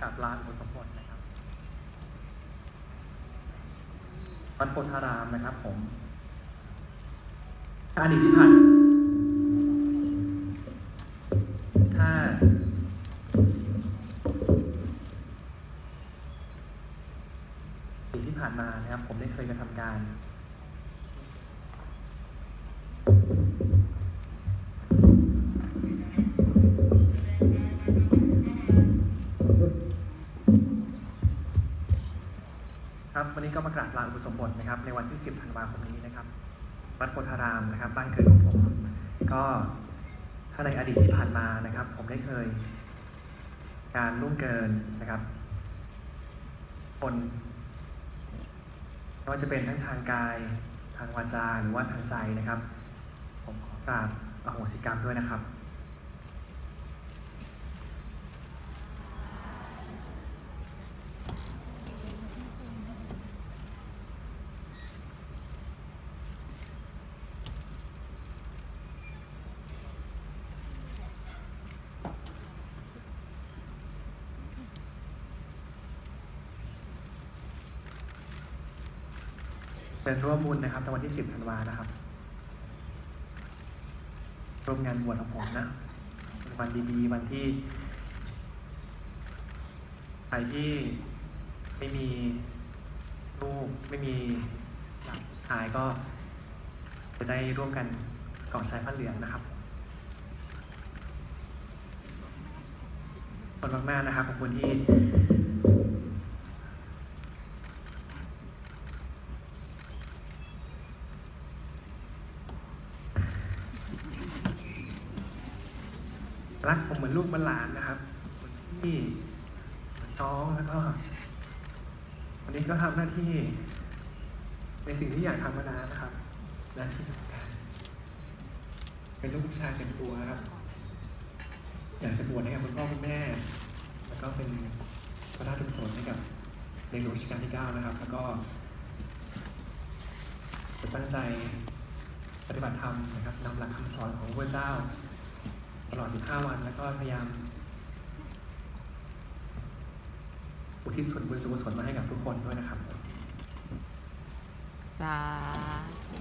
กับลานอุปสมบทนะครับวัดโพธารามนะครับ ผมถ้าอดีตที่ผ่านถ้าปีที่ผ่านมานะครับ ผมได้เคยกระทำการ ครับวันนี้ก็มากราบลาอุปสมบทนะครับ ในวันที่ 10ธันวาคมนี้นะครับวัดโพธารามนะครับ บ้านเกิดของผม ก็ถ้าในอดีตที่ผ่านมานะครับ ผมได้เคย การล่วงเกินนะครับคนไม่ว่าจะเป็นทั้งทางกายทางวาจาหรือว่าทางใจนะครับ ผมขอกราบอโหสิกรรมด้วยนะครับ เป็นร่วมบุญนะครับในวันที่ 10ธันวานะครับร่วมงานบวชของผมนะวันดีๆ วันที่ใครที่ไม่มีลูกไม่มีหลานชายก็จะได้ร่วมกันก่อชายผ้าเหลืองนะครับขอบคุณมากๆนะครับขอบคุณที่ รักผมเหมือนลูกเหมือนหลานนะครับเหมือนพี่เหมือนน้องแล้วก็วันนี้ก็ทำหน้าที่ ในสิ่งที่อยากทำมานานนะครับหน้าที่ทำงานเป็นลูกผู้ชายเต็มตัวครับ อยากจะบวชให้กับคุณพ่อคุณแม่ แล้วก็เป็นพระราชกุศลให้กับในหลวงรัชกาลที่เก้านะครับ แล้วก็จะตั้งใจปฏิบัติธรรมนะครับนำหลักคำสอนของพระเจ้า ตลอด 15 วัน แล้วก็พยายาม อุทิศส่วนบุญส่วนกุศลมาให้กับทุกคนด้วยนะครับ สาธุ